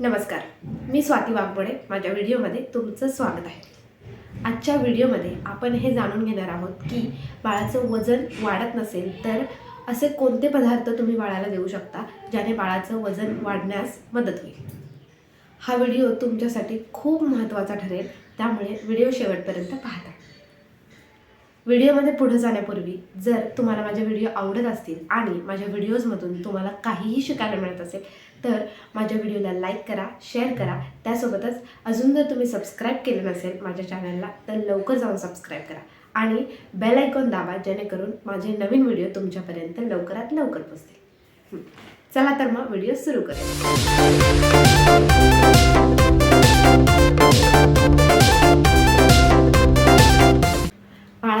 नमस्कार. मी स्वाती वाघमोडे माझ्या व्हिडिओमध्ये तुमचं स्वागत आहे. आजच्या व्हिडिओमध्ये आपण हे जाणून घेणार आहोत की बाळाचं वजन वाढत नसेल तर असे कोणते पदार्थ तुम्ही बाळाला देऊ शकता ज्याने बाळाचं वजन वाढण्यास मदत होईल? हा व्हिडिओ तुमच्यासाठी खूप महत्त्वाचा ठरेल. त्यामुळे व्हिडिओ शेवटपर्यंत पाहता. व्हिडिओमध्ये पुढे जाण्यापूर्वी जर तुम्हाला माझे व्हिडिओ आवडत असतील आणि माझ्या व्हिडिओजमधून तुम्हाला काहीही शिकायला मिळत असेल तर माझ्या व्हिडिओला लाईक करा शेअर करा. त्यासोबतच अजून जर तुम्ही सबस्क्राईब केलं नसेल माझ्या चॅनलला तर लवकर जाऊन सबस्क्राईब करा. आणि बेल आयकॉन दाबा जेणेकरून माझे नवीन व्हिडिओ तुमच्यापर्यंत लवकरात लवकर पोचतील चला तर मग व्हिडिओ सुरू करूया.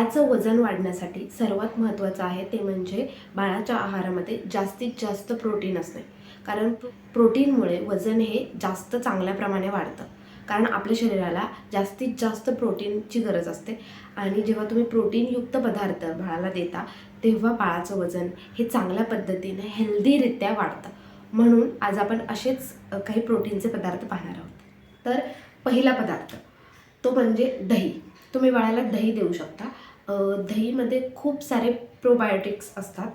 बाळाचं वजन वाढण्यासाठी सर्वात महत्त्वाचं आहे ते म्हणजे बाळाच्या आहारामध्ये जास्तीत जास्त प्रोटीन असणे. कारण प्रोटीनमुळे वजन हे जास्त चांगल्या प्रमाणे वाढतं. कारण आपल्या शरीराला जास्तीत जास्त प्रोटीनची गरज असते. आणि जेव्हा तुम्ही प्रोटीनयुक्त पदार्थ बाळाला देता तेव्हा बाळाचं वजन हे चांगल्या पद्धतीने हेल्दीरित्या वाढतं. म्हणून आज आपण असेच काही प्रोटीनचे पदार्थ पाहणार आहोत. तर पहिला पदार्थ तो म्हणजे दही. तुम्ही बाळाला दही देऊ शकता. दहीमध्ये खूप सारे प्रोबायोटिक्स असतात.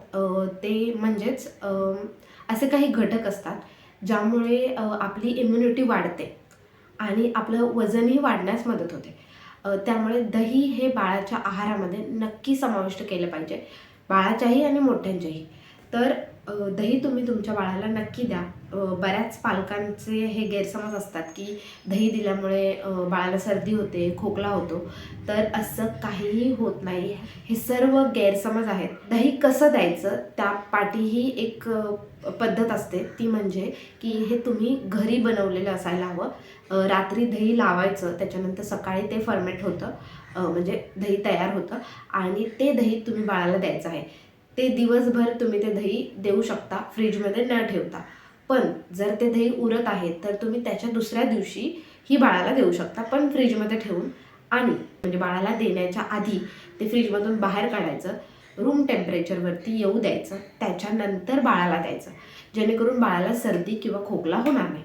ते म्हणजेच असे काही घटक असतात ज्यामुळे आपली इम्युनिटी वाढते आणि आपलं वजनही वाढण्यास मदत होते. त्यामुळे दही हे बाळाच्या आहारामध्ये नक्की समाविष्ट केलं पाहिजे. बाळाच्याही आणि मोठ्यांच्याही. तर दही तुम्ही तुमच्या बाळाला नक्की द्या. बऱ्याच पालकांचे हे गैरसमज असतात की दही दिल्यामुळे बाळाला सर्दी होते खोकला होतो. तर असं काहीही होत नाही. हे सर्व गैरसमज आहेत. दही कसं द्यायचं? त्या पाठीही एक पद्धत असते. ती म्हणजे की हे तुम्ही घरी बनवलेलं असायला हवं. रात्री दही लावायचं त्याच्यानंतर सकाळी ते फर्मेट होतं. म्हणजे दही तयार होतं. आणि ते दही तुम्ही बाळाला द्यायचं आहे. ते दिवसभर तुम्ही ते दही देऊ शकता फ्रीजमध्ये न ठेवता. पण जर ते दही उरत आहे तर तुम्ही त्याच्या दुसऱ्या दिवशी ही बाळाला देऊ शकता पण फ्रीजमध्ये ठेवून. आणि म्हणजे बाळाला देण्याच्या आधी ते फ्रीजमधून बाहेर काढायचं रूम टेम्परेचरवरती येऊ द्यायचं त्याच्यानंतर बाळाला द्यायचं. जेणेकरून बाळाला सर्दी किंवा खोकला होणार नाही.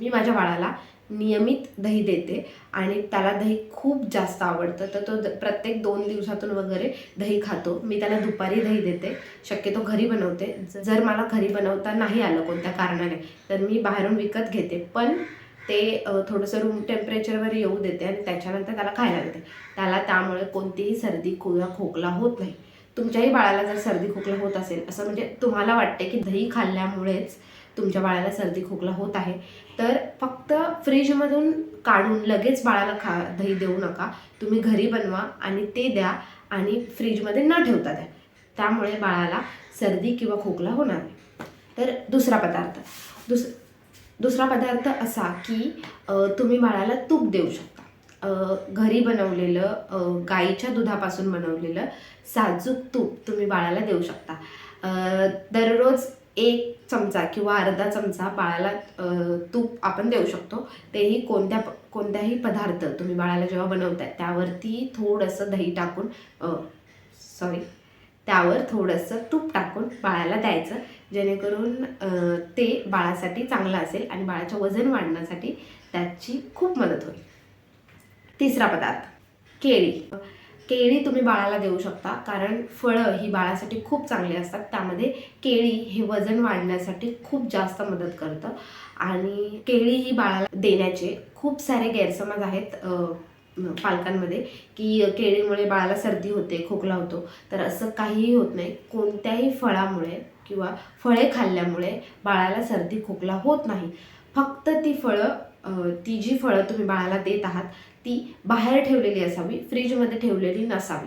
मी माझ्या बाळाला नियमित दही देते आणि त्याला दही खूप जास्त आवडतं. तर तो द- प्रत्येक दोन दिवसातून वगैरे दही खातो. मी त्याला दुपारी दही देते. शक्यतो घरी बनवते. जर मला घरी बनवता नाही आलं कोणत्या कारणाने तर मी बाहेरून विकत घेते. पण ते थोडंसं रूम टेम्परेचरवर येऊ देते आणि त्याच्यानंतर त्याला खायला देते. त्याला त्यामुळे कोणतीही सर्दी किंवा खोकला होत नाही. तुमच्याही बाळाला जर सर्दी खोकला होत असेल असं म्हणजे तुम्हाला वाटते की दही खाल्ल्यामुळेच तुमच्या बाळाला सर्दी खोकला होत आहे. तर फक्त फ्रीजमधून काढून लगेच बाळाला खा दही देऊ नका. तुम्ही घरी बनवा आणि ते द्या आणि फ्रीजमध्ये न ठेवता द्या. त्यामुळे बाळाला सर्दी किंवा खोकला होणार नाही. तर दुसरा पदार्थ. दुस दुसरा पदार्थ असा की तुम्ही बाळाला तूप देऊ शकता. घरी बनवलेलं गाईच्या दुधापासून बनवलेलं साजूक तूप तुम्ही बाळाला देऊ शकता. दररोज एक चमचा किंवा अर्धा चमचा बाळाला तूप आपण देऊ शकतो. तेही कोणत्या प- कोणत्याही पदार्थ तुम्ही बाळाला जेव्हा बनवताय त्यावरती थोडंसं दही टाकून सॉरी त्यावर थोडंसं तूप टाकून बाळाला द्यायचं. जेणेकरून ते बाळासाठी चांगलं असेल आणि बाळाचं वजन वाढण्यासाठी त्याची खूप मदत होईल. तिसरा पदार्थ केळी. केळी तुम्ही बाळाला देऊ शकता कारण फळं ही बाळासाठी खूप चांगली असतात. त्यामध्ये केळी हे वजन वाढण्यासाठी खूप जास्त मदत करतं. आणि केळी ही बाळाला देण्याचे खूप सारे गैरसमज आहेत पालकांमध्ये की केळीमुळे बाळाला सर्दी होते खोकला होतो. तर असं काहीही होत नाही. कोणत्याही फळामुळे किंवा फळे खाल्ल्यामुळे बाळाला सर्दी खोकला होत नाही. फक्त ती फळं ती जी फळं तुम्ही बाळाला देत आहात ती बाहेर ठेवलेली असावी फ्रीजमध्ये ठेवलेली नसावी.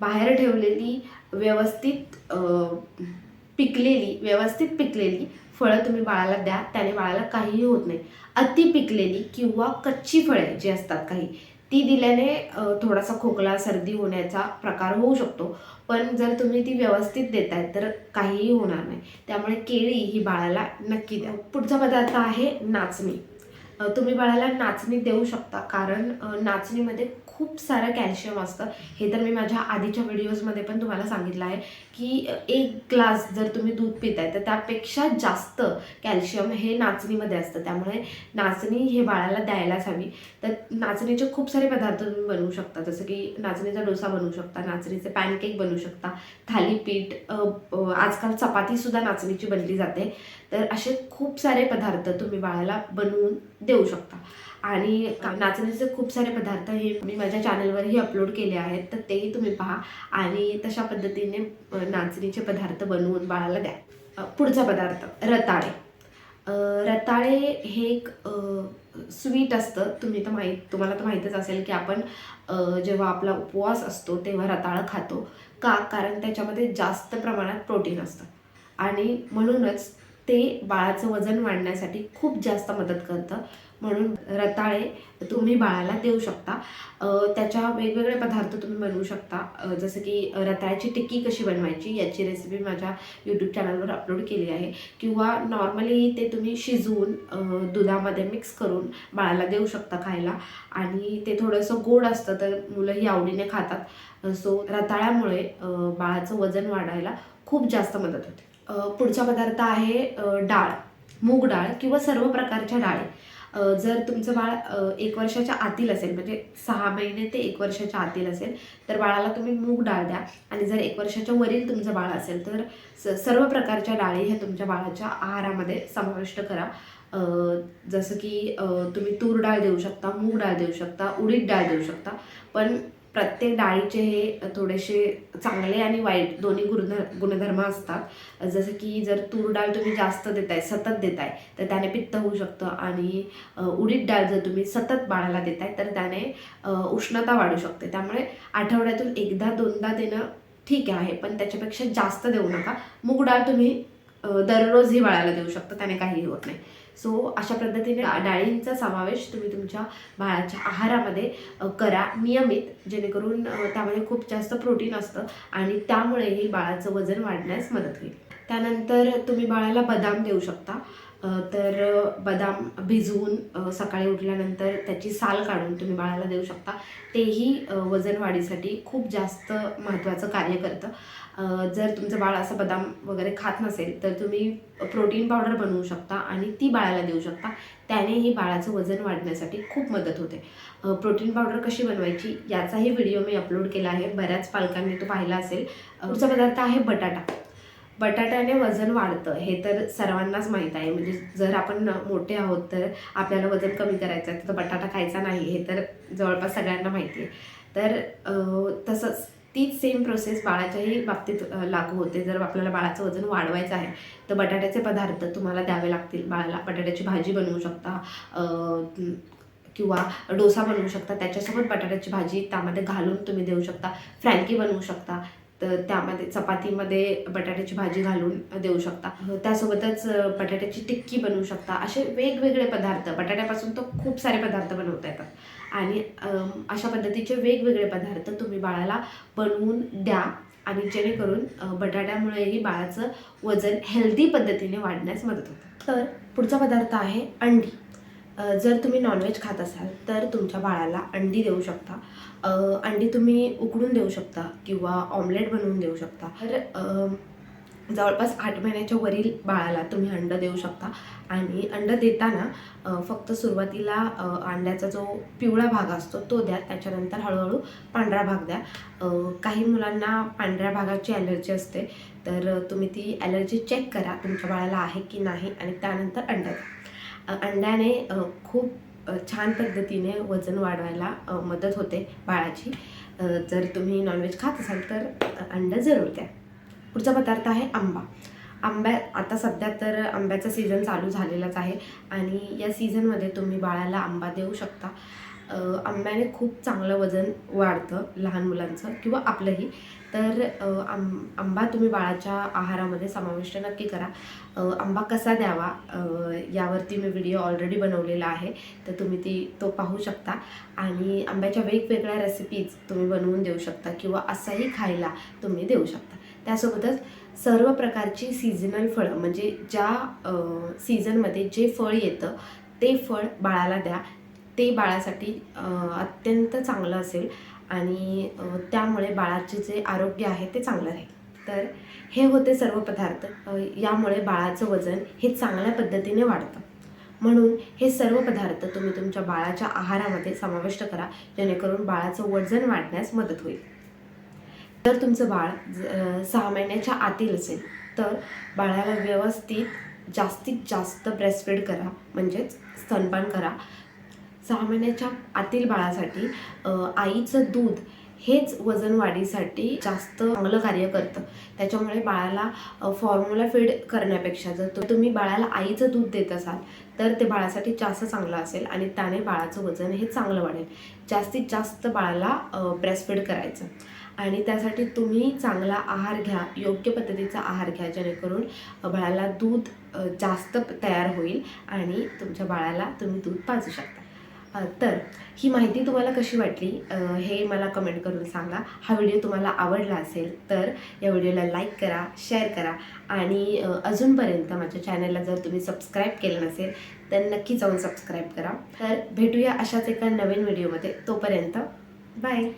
बाहेर ठेवलेली व्यवस्थित पिकलेली व्यवस्थित पिकलेली फळं तुम्ही बाळाला द्या त्याने बाळाला काहीही होत नाही. अति पिकलेली किंवा कच्ची फळे जी असतात काही ती दिल्याने थोडासा खोकला सर्दी होण्याचा प्रकार होऊ शकतो. पण जर तुम्ही ती व्यवस्थित देताय तर काहीही होणार नाही. त्यामुळे केळी ही बाळाला नक्की द्या. पुढचा पदार्थ आहे नाचणी. तुम्ही बाळाला नाचणी देऊ शकता. कारण नाचणीमध्ये खूप सारं कॅल्शियम असतं. हे तर मी माझ्या आधीच्या व्हिडिओजमध्ये पण तुम्हाला सांगितलं आहे की एक ग्लास जर तुम्ही दूध पिताय तर त्यापेक्षा जास्त कॅल्शियम हे नाचणीमध्ये असतं. त्यामुळे नाचणी हे बाळाला द्यायलाच हवी. तर नाचणीचे खूप सारे पदार्थ तुम्ही बनवू शकता. जसं की नाचणीचा डोसा बनवू शकता नाचणीचे पॅनकेक बनवू शकता थालीपीठ आजकाल चपातीसुद्धा नाचणीची बनली जाते. तर असे खूप सारे पदार्थ तुम्ही बाळाला बनवून देऊ शकता. आणि का- नाचणीचे खूप सारे पदार्थ हे मी माझ्या चॅनलवरही अपलोड केले आहेत तर तेही तुम्ही पहा आणि तशा पद्धतीने नाचणीचे पदार्थ बनवून बाळाला द्या. पुढचा पदार्थ रताळे. रताळे हे एक स्वीट असतं. तुम्ही तर माहीत तुम्हाला तर माहीतच असेल की आपण जेव्हा आपला उपवास असतो तेव्हा रताळं खातो. का? कारण त्याच्यामध्ये जास्त प्रमाणात प्रोटीन असतं. आणि म्हणूनच ते बाळाचं वजन वाढण्यासाठी खूप जास्त मदत करतं. म्हणून रताळे तुम्ही बाळाला देऊ शकता. त्याच्या वेगवेगळे पदार्थ तुम्ही बनवू शकता. जसं की रताळ्याची टिक्की कशी बनवायची याची रेसिपी माझ्या यूट्यूब चॅनलवर अपलोड केली आहे. किंवा नॉर्मली ते तुम्ही शिजवून दुधामध्ये मिक्स करून बाळाला देऊ शकता खायला. आणि ते थोडंसं गोड असतं तर मुलंही आवडीने खातात. सो रताळ्यामुळे बाळाचं वजन वाढायला खूप जास्त मदत होते. पुढचा पदार्थ आहे डाळ. मूग डाळ किंवा सर्व प्रकारच्या डाळी. जर तुमचं बाळ एक वर्षाच्या आतील असेल म्हणजे सहा महिने ते एक वर्षाच्या आतील असेल तर बाळाला तुम्ही मूग डाळ द्या. आणि जर एक वर्षाच्या वरील तुमचं बाळ असेल तर स सर्व प्रकारच्या डाळी ह्या तुमच्या बाळाच्या आहारामध्ये समाविष्ट करा. जसं की तुम्ही तूर डाळ देऊ शकता मूग डाळ देऊ शकता उडीद डाळ देऊ शकता. पण प्रत्येक डाळीचे हे थोडेसे चांगले आणि वाईट दोन्ही गुणधर गुणधर्म असतात. जसं की जर तूर डाळ तुम्ही जास्त देताय सतत देताय तर त्याने पित्त होऊ शकतं. आणि उडीद डाळ जर तुम्ही सतत बाळाला देताय तर त्याने उष्णता वाढू शकते. त्यामुळे आठवड्यातून एकदा दोनदा देणं ठीक आहे पण त्याच्यापेक्षा जास्त देऊ नका. मूग डाळ तुम्ही दररोजही बाळाला देऊ शकता त्याने काहीही होत नाही. सो अशा पद्धतीने डाळींचा समावेश तुम्ही तुमच्या बाळाच्या आहारामध्ये करा नियमित. जेणेकरून त्यामध्ये खूप जास्त प्रोटीन असतं आणि त्यामुळेही बाळाचं वजन वाढण्यास मदत होईल. त्यानंतर तुम्ही बाळाला बदाम देऊ शकता. तर बदाम भिजवून सकाळी उठल्यानंतर त्याची साल काढून तुम्ही बाळाला देऊ शकता. तेही वजन वाढीसाठी खूप जास्त महत्त्वाचं कार्य करतं. जर तुमचं बाळ असं बदाम वगैरे खात नसेल तर तुम्ही प्रोटीन पावडर बनवू शकता आणि ती बाळाला देऊ शकता. त्यानेही बाळाचं वजन वाढण्यासाठी खूप मदत होते. प्रोटीन पावडर कशी बनवायची याचाही व्हिडिओ मी अपलोड केला आहे. बऱ्याच पालकांनी तो पाहिला असेल. पुढचा पदार्थ आहे बटाटा. बटाट्याने वजन वाढतं हे तर सर्वांनाच माहीत आहे. म्हणजे जर आपण मोठे आहोत तर आपल्याला वजन कमी करायचं आहे तर बटाटा खायचा नाही हे तर जवळपास सगळ्यांना माहिती आहे. तर तसंच तीच सेम प्रोसेस बाळाच्याही बाबतीत लागू होते. जर आपल्याला बाळाचं वजन वाढवायचं आहे तर बटाट्याचे पदार्थ तुम्हाला द्यावे लागतील. बाळाला बटाट्याची भाजी बनवू शकता किंवा डोसा बनवू शकता. त्याच्यासोबत बटाट्याची भाजी त्यामध्ये घालून तुम्ही देऊ शकता. फ्रँकी बनवू शकता. तर त्यामध्ये चपातीमध्ये बटाट्याची भाजी घालून देऊ शकता. त्यासोबतच अ, बटाट्याची टिक्की बनवू शकता. असे वेगवेगळे पदार्थ. बटाट्यापासून तर खूप सारे पदार्थ बनवता येतात. आणि अशा पद्धतीचे वेगवेगळे पदार्थ तुम्ही बाळाला बनवून द्या. आणि जेणेकरून बटाट्यामुळेही बाळाचं वजन हेल्दी पद्धतीने वाढण्यास मदत होते. तर पुढचा पदार्थ आहे अंडी. जर तुम्ही नॉनव्हेज खात असाल तर तुमच्या बाळाला अंडी देऊ शकता. अंडी तुम्ही उकडून देऊ शकता किंवा ऑमलेट बनवून देऊ शकता. तर जवळपास आठ महिन्याच्या वरील बाळाला तुम्ही अंड देऊ शकता. आणि अंडं देताना फक्त सुरुवातीला अंड्याचा जो पिवळा भाग असतो तो द्या. त्याच्यानंतर हळूहळू पांढरा भाग द्या. काही मुलांना पांढऱ्या भागाची ॲलर्जी असते. तर तुम्ही ती ॲलर्जी चेक करा तुमच्या बाळाला आहे की नाही आणि त्यानंतर अंडा द्या. अंड्याने खूप छान पद्धतीने वजन वाढवायला मदत होते बाळाची. जर तुम्ही नॉनव्हेज खात असाल तर अंडं जरूर द्या. पुढचा पदार्थ आहे आंबा. आंब्या आता सध्या तर आंब्याचा सीझन चालू झालेलाच आहे आणि या सीझनमध्ये तुम्ही बाळाला आंबा देऊ शकता. आंब्याने खूप चांगलं वजन वाढतं लहान मुलांचं किंवा आपलंही. तर आं आंबा तुम्ही बाळाच्या आहारामध्ये समाविष्ट नक्की करा. आंबा कसा द्यावा? यावरती मी व्हिडिओ ऑलरेडी बनवलेला आहे. तर तुम्ही ती तो पाहू शकता. आणि आंब्याच्या वेगवेगळ्या रेसिपीज तुम्ही बनवून देऊ शकता किंवा असंही खायला तुम्ही देऊ शकता. त्यासोबतच सर्व प्रकारची सीझनल फळं म्हणजे ज्या सीझनमध्ये जे फळ येतं ते फळ बाळाला द्या. ते बाळासाठी अत्यंत चांगलं असेल आणि त्यामुळे बाळाचे जे आरोग्य आहे ते चांगलं राहील. तर हे होते सर्व पदार्थ यामुळे बाळाचं वजन हे चांगल्या पद्धतीने वाढतं. म्हणून हे सर्व पदार्थ तुम्ही तुमच्या बाळाच्या आहारामध्ये समाविष्ट करा जेणेकरून बाळाचं वजन वाढण्यास मदत होईल. जर तुमचं बाळ सहा महिन्याच्या आतील असेल तर बाळाला व्यवस्थित जास्तीत जास्त ब्रेस्टफीड करा म्हणजेच स्तनपान करा. सहा महिन्याच्या आतील बाळासाठी आईचं दूध हेच वजन वाढीसाठी जास्त चांगलं कार्य करतं. त्याच्यामुळे बाळाला फॉर्म्युला फीड करण्यापेक्षा जर तुम्ही बाळाला आईचं दूध देत असाल तर ते बाळासाठी जास्त चांगलं असेल आणि त्याने बाळाचं वजन हे चांगलं वाढेल. जास्तीत जास्त बाळाला ब्रेस्टफीड करायचं. आणि त्यासाठी तुम्ही चांगला आहार घ्या योग्य पद्धतीचा आहार घ्या जेणेकरून बाळाला दूध जास्त तयार होईल आणि तुमच्या बाळाला तुम्ही दूध पाजू शकता. तर ही माहिती तुम्हाला कशी वाटली हे मला कमेंट करून सांगा. हा व्हिडिओ तुम्हाला आवडला असेल तर या व्हिडिओला लाईक करा शेअर करा. आणि अजूनपर्यंत माझ्या चॅनलला जर तुम्ही सबस्क्राईब केलं नसेल तर नक्की जाऊन सबस्क्राईब करा. तर भेटूया अशाच एका नवीन व्हिडिओमध्ये तोपर्यंत बाय